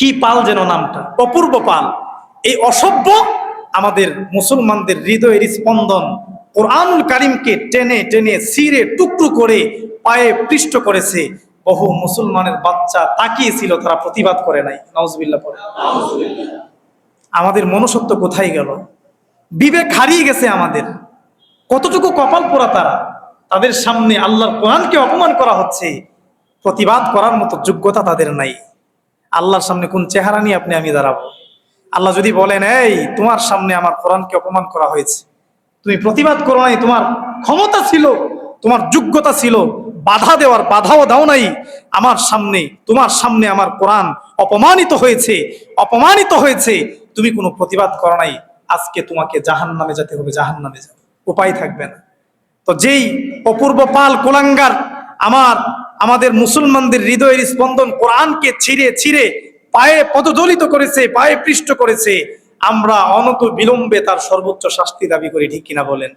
কি পাল যেন নামটা? অপূর্ব পাল। এই অসভ্য আমাদের মুসলমানদের হৃদয়ের স্পন্দন কোরআনুল কারিমকে টেনে টেনে সিরে টুকরো করে পায়ে পৃষ্ঠ করেছে। বহু মুসলমানের বাচ্চা তাকিয়েছিল, তারা প্রতিবাদ করে নাই। নওয়াজবিল্লাহ পরে আমাদের মনুষ্যত্ব কোথায় গেল? বিবেক হারিয়ে গেছে আমাদের। কতটুকু কপাল পোড়া তারা? তাদের সামনে আল্লাহর কোরআনকে অপমান করা হচ্ছে। প্রতিবাদ করার মতো যোগ্যতা তাদের নাই। আল্লাহর সামনে কোন চেহারা নিয়ে আপনি আমি দাঁড়াবো? আল্লাহ যদি বলেন, এই, তোমার সামনে আমার কোরআনকে অপমান করা হয়েছে। তুমি প্রতিবাদ করো নাই, তোমার ক্ষমতা ছিল, তোমার যোগ্যতা ছিল, বাধা দেওয়ার বাধাও দাও নাই। আমার সামনে, তোমার সামনে আমার কোরআন অপমানিত হয়েছে অপমানিত হয়েছে। তুমি কোনো প্রতিবাদ করো নাই। আজকে তোমাকে জাহান নামে যেতে হবে জাহান নামে যাবে। উপায় থাকবে না। তো যেই অপূর্ব পাল, কোলাঙ্গার আমার আমাদের মুসলমানদের হৃদয়ের স্পন্দন কোরআনকে ছিঁড়ে ছিঁড়ে পায়ে পদদলিত করেছে, পায়ে পৃষ্ঠ করেছে। আমরা অনত বিলম্বে তার সর্বোচ্চ শাস্তি দাবি করি, ঠিক কিনা বলেন?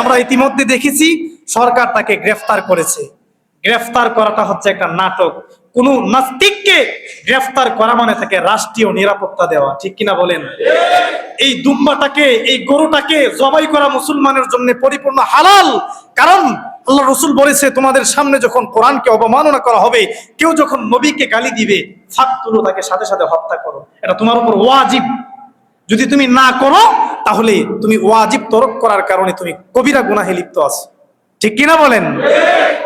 আমরা ইতিমধ্যে দেখেছি সরকার তাকে গ্রেফতার করেছে। গ্রেফতার করাটা হচ্ছে একটা নাটক। কোন নাস্তিককে গ্রেফতার করা মানে তাকে রাষ্ট্রীয় নিরাপত্তা দেওয়া, ঠিক কিনা বলেন? এই দুম্বাটাকে, এই গরুটাকে জবাই করা মুসলমানের জন্য পরিপূর্ণ হালাল। কারণ আল্লাহ রসুল বলেছে, তোমাদের সামনে যখন কোরআনকে অবমাননা করা হবে, কেউ যখন নবীকে গালি দিবে, ফাঁক তুলো, তাকে সাথে সাথে হত্যা করো। এটা তোমার উপর ওয়াজিব। যদি তুমি না করো, তাহলে তুমি ওয়াজিব তরক করার কারণে তুমি কবিরা গুনাহে লিপ্ত আছো। ঠিক কিনা বলেন?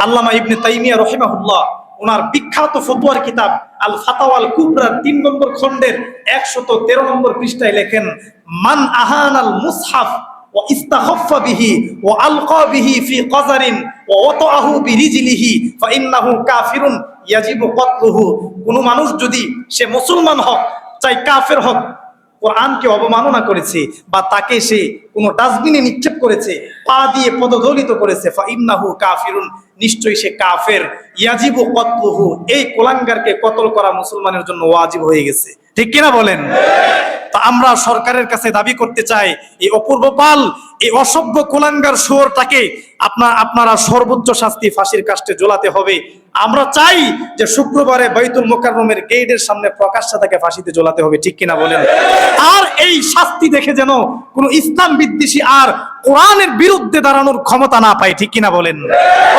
আল্লামা ইবনে তাইমিয়া রহিমাহুল্লাহ, ওনার বিখ্যাত ফতুয়ার কিতাব আল ফাতাওয়াল কুবরার তিন নম্বর খণ্ডের একশত তেরো নম্বর পৃষ্ঠায় লেখেন, মান আহান আল মুসহাফ ও আলকা বিহি ফি কজারিন ও ওতাহু বিরিজিলিহি ফাইন্নাহু কাফিরুন ইয়াজিবু কতলুহু। কোন মানুষ যদি সে মুসলমান হোক, চাই কাফের হোক, কোরআনকে অবমাননা করেছে বা তাকে সে কোনো ডাস্টবিনে নিক্ষেপ করেছে, পা দিয়ে পদদলিত করেছে, ফাইন্নাহু কাফিরুন, নিশ্চয়ই সে কাফের। ইয়াজিবু কতলুহু, এই কোলাঙ্গারকে কতল করা মুসলমানের জন্য ওয়াজিব হয়ে গেছে। ঠিক কিনা বলেন? তা আমরা সরকারের কাছে দাবি করতে চাই, এই অপূর্ব পাল এই অসভ্য কোলাঙ্গার শোরটাকে আপনার, আপনারা সর্বোচ্চ শাস্তি ফাঁসির কাষ্টে জ্বলাতে হবে। আমরা চাই যে শুক্রবারে বৈতুল মোকারমের গেইডের সামনে প্রকাশ্যে তাকে ফাঁসিতে জ্বলাতে হবে, ঠিক কিনা বলেন? আর এই শাস্তি দেখে যেন কোনো ইসলাম বিদ্বেষী আর কোরআনের বিরুদ্ধে দাঁড়ানোর ক্ষমতা না পাই, ঠিক কিনা বলেন?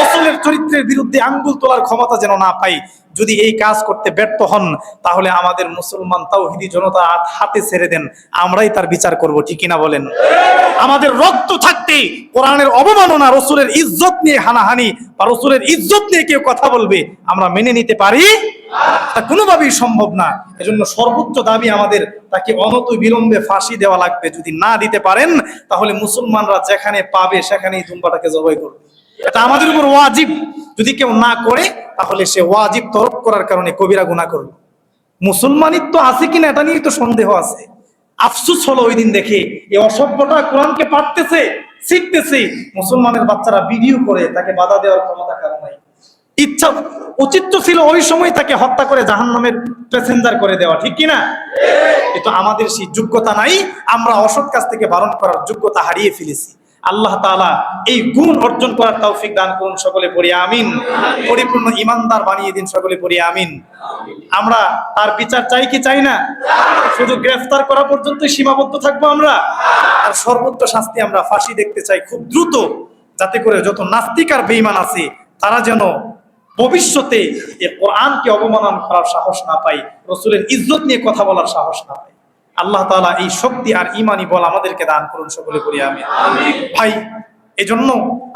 রসুলের চরিত্রের বিরুদ্ধে আঙ্গুল তোলার ক্ষমতা যেন না পাই, যদি এই কাজ করতে ব্যর্থ হন, তাহলে আমাদের মুসলমান তাওহিদি জনতা হাত- ছেড়ে দেন, আমরাই তার বিচার করব, ঠিক কিনা বলেন? আমাদের রক্ত থাকতে কোরআনের অবমাননা, রসুলের ইজ্জত নিয়ে হানাহানি বা রসুলের ইজ্জত নিয়ে কেউ কথা বলবে, আমরা মেনে নিতে পারি? তা কোনোভাবেই সম্ভব না। এজন্য সর্বোচ্চ দাবি আমাদের তাকে অনত বিলম্বে ফাঁসি দেওয়া লাগবে। যদি না দিতে পারেন, তাহলে মুসলমানরা যেখানে পাবে সেখানেই দুম্বাটাকে জবাই করবে। এটা আমাদের উপর ওয়াজিব। যদি কেউ না করে, তাহলে সে ওয়াজিব তরক করার কারণে কবিরা গুণা করল মুসলমানিত্ব আছে কিনা এটা নিয়ে তো সন্দেহ আছে। আফসুস হলো ওই দিন দেখে, এই অসভ্যটা কোরআনকে পারতেছে, শিখতেছে। মুসলমানের বাচ্চারা ভিডিও করে, তাকে বাধা দেওয়ার ক্ষমতা কারণ নাই। ইচ্ছা উচিত ছিল ওই সময় তাকে হত্যা করে জাহান নামের প্যাসেঞ্জার করে দেওয়া, ঠিক কিনা? কিন্তু আমাদের সেই যোগ্যতা নাই, আমরা অসৎ কাজ থেকে বারণ করার যোগ্যতা হারিয়ে ফেলেছি। আল্লাহ তাআলা এই গুণ অর্জন করার তৌফিক দান করুন, সকলে পড়ি আমিন। পরিপূর্ণ ইমানদার বানিয়ে দিন, সকলে পড়ি আমিন। আমরা তার বিচার চাই কি চাই না? শুধু গ্রেফতার করা পর্যন্ত সীমাবদ্ধ থাকব আমরা? আর সর্বোচ্চ শাস্তি আমরা ফাঁসি দেখতে চাই খুব দ্রুত, যাতে করে যত নাস্তিক আর বেঈমান আছে, তারা যেন ভবিষ্যতে এ কোরআনকে অবমানন করার সাহস না পাই, রসুলের ইজ্জত নিয়ে কথা বলার সাহস না পাই। আল্লাহ তাআলা এই শক্তি আর ইমানি বল আমাদেরকে দান করুন সকলে করি আমি ভাই, এজন্য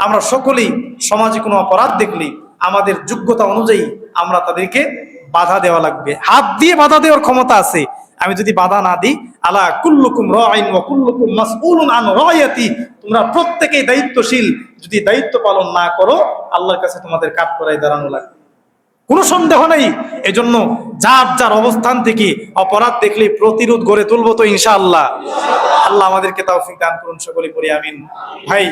আমরা সকলেই সমাজে কোনো অপরাধ দেখলে আমাদের যোগ্যতা অনুযায়ী আমরা তাদেরকে বাধা দেওয়া লাগবে। হাত দিয়ে বাধা দেওয়ার ক্ষমতা আছে। আমি যদি বাধা না দিই, আলা কুল্লুকুম রাইন ওয়া কুল্লুকুম মাসউলুন আন রায়াতি তোমরা প্রত্যেকেই দায়িত্বশীল। যদি দায়িত্ব পালন না করো, আল্লাহর কাছে তোমাদের কাঠ করাই দাঁড়ানো লাগবে। কোনো সন্দেহ নেই, এজন্য যার যার অবস্থান থেকে অপরাধ দেখলে প্রতিরোধ গড়ে তুলবো তো ইনশাআল্লাহ। আল্লাহ আমাদেরকে তাও দান করুন সকলে করি আমিন। ভাই